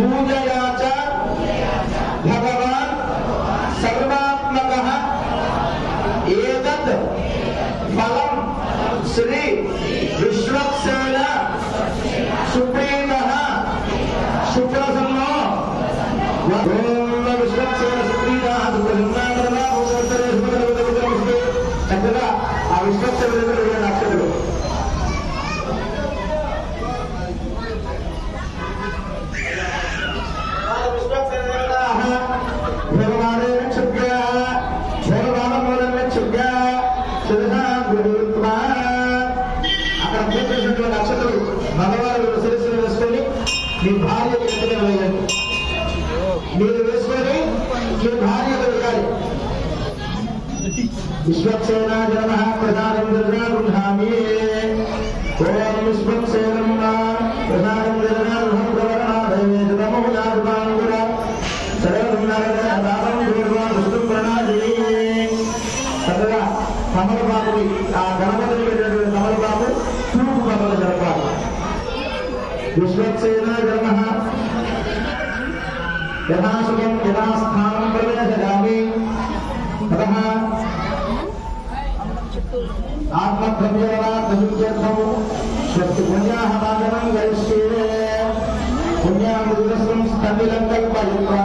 पूजया च भगवान् सर्वात्मकः एतत् फलं श्री विश्वक्सेन सुप्रीतः शुक्रसन्नो विश्वक्सेन सुप्रीतः सुप्रसन्नो అక్కడ పూజ అక్షతలు భగవాను శిరస్సును వేసుకొని మీ భార్య ఎత్తుగా వేయాలి మీరు వేసుకొని మీ జన ప్రధానం గృహామి ఓం విశ్వక్సేనం ప్రధానం జన చక్కగా కమలబాబుని ఆ గణపతిని పెట్టినటువంటి కమలబాబు తూర్పు కమల జరపాలి విశ్వక్సేన జన్మ యథాశుభం యథాస్థానం ప్రవేశయామి తతః ఆత్మద్రవ్యవరాత్మయుక్త్యర్థం స్వస్తి పుణ్యాహ వాదనం గరిష్యే పుణ్యామృతస్వం స్థవిలం కల్పయిత్వా